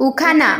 उखाना।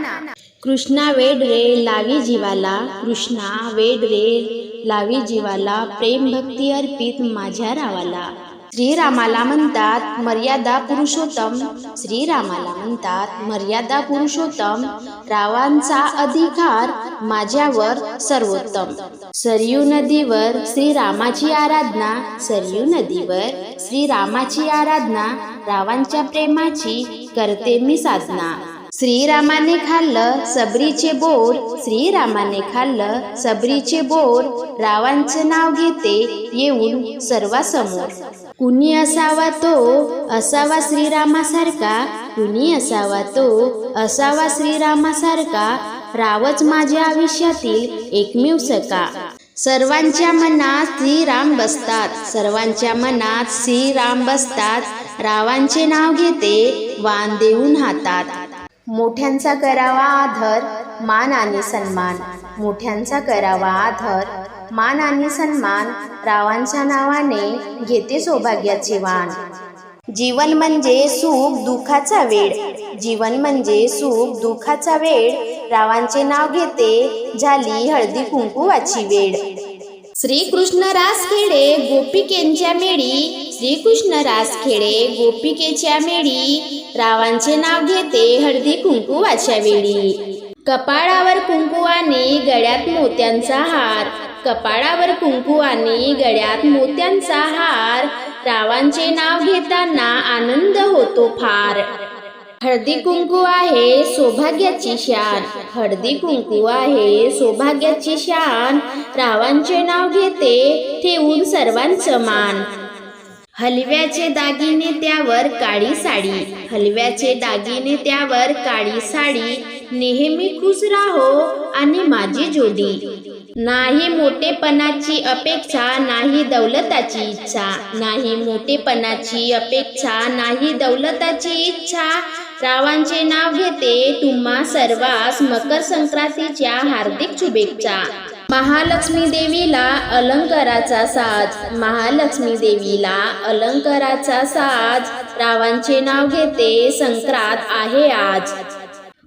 कृष्णा वेड रे लावी जीवाला कृष्णा वेड रे लावी जीवाला प्रेम भक्ती अर्पित माझ्या रावाला. श्रीरामाला म्हणतात मर्यादा पुरुषोत्तम. श्रीरामाला म्हणतात मर्यादा पुरुषोत्तम. रावांचा अधिकार माझ्यावर सर्वोत्तम. सरयू नदीवर श्रीरामाची आराधना सरयू नदीवर श्रीरामाची आराधना रावांच्या प्रेमाची करते मी साधना. श्रीरामाने खाल्लं सबरीचे बोर श्रीरामाने खाल्लं सबरीचे बोर. रावांचं नाव घेते येऊन सर्वासमोर. कुणी असावा तो असावा श्रीरामासारखा कुणी असावा तो असावा श्रीरामासारखा. रावच माझ्या आयुष्यातील एकमेव सका सर्वांच्या मनात श्रीराम बसतात सर्वांच्या मनात श्रीराम बसतात. रावांचे नाव घेते वान देऊन हातात. मोठ्यांचा करावा आदर मान आणि सन्मान. मोठ्यांचा करावा आदर मान आणि सन्मान. रावांच्या नावाने घेते सौभाग्याचे वाण. जीवन म्हणजे सुख दुःखाचा वेळ. जीवन म्हणजे सुख दुःखाचा वेळ. रावांचे नाव घेते झाली हळदी कुंकुवाची वेळ. श्रीकृष्ण रासखेडे गोपिकेंच्या मेळी श्रीकृष्ण रासखेडे गोपिकेच्या मेळी रावांचे नाव घेते हळदी कुंकुवाच्या वेळी कपाळावर कुंकू आणि गळ्यात मोत्यांचा हार. कपाळावर कुंकू आणि गळ्यात मोत्यांचा हार. रावांचे नाव घेताना आनंद होतो फार. हळदी कुंकू आहे सौभाग्याची शान. हळदी कुंकू आहे सौभाग्याची शान. रावांचे नाव घेते ठेवून सर्वांचं मान. हलव्याचे दागिने त्यावर काळी साडी. हलव्याचे दागिने त्यावर काळी साडी. नेहमी खुश राहो आणि माझी जोडी. नाही मोठेपणाची अपेक्षा नाही दौलताची इच्छा. नाही मोठेपणाची अपेक्षा नाही दौलताची इच्छा. रावांचे नाव घेते तुम्हा सर्वास मकर संक्रांतीच्या हार्दिक शुभेच्छा. महालक्ष्मी देवीला अलंकाराचा साज. महालक्ष्मी देवीला अलंकाराचा साज. रावांचे नाव घेते संक्रांत आहे आज.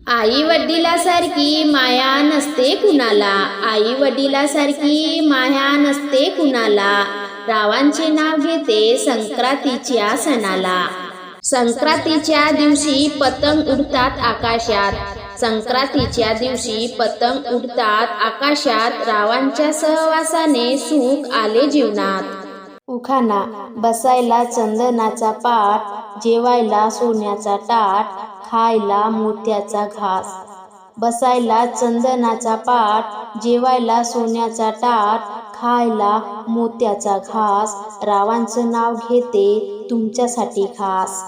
आई वडिलासारखी माया नसते कुणाला. आई वडिलासारखी माया नसते कुणाला. रावांचे नाव घेते संक्रांतीच्या सणाला. संक्रांतीच्या दिवशी पतंग उडतात आकाशात. संक्रांतीच्या दिवशी पतंग उडतात आकाशात. रावांच्या सहवासाने सुख आले जीवनात. उखाणा बसायला चंदनाचा पाट जेवायला सोन्याचा ताट खायला मोत्याचा घास. बसायला चंदनाचा पाट जेवायला सोन्याचा ताट खायला मोत्याचा घास. रावांचं नाव घेते तुमच्यासाठी खास.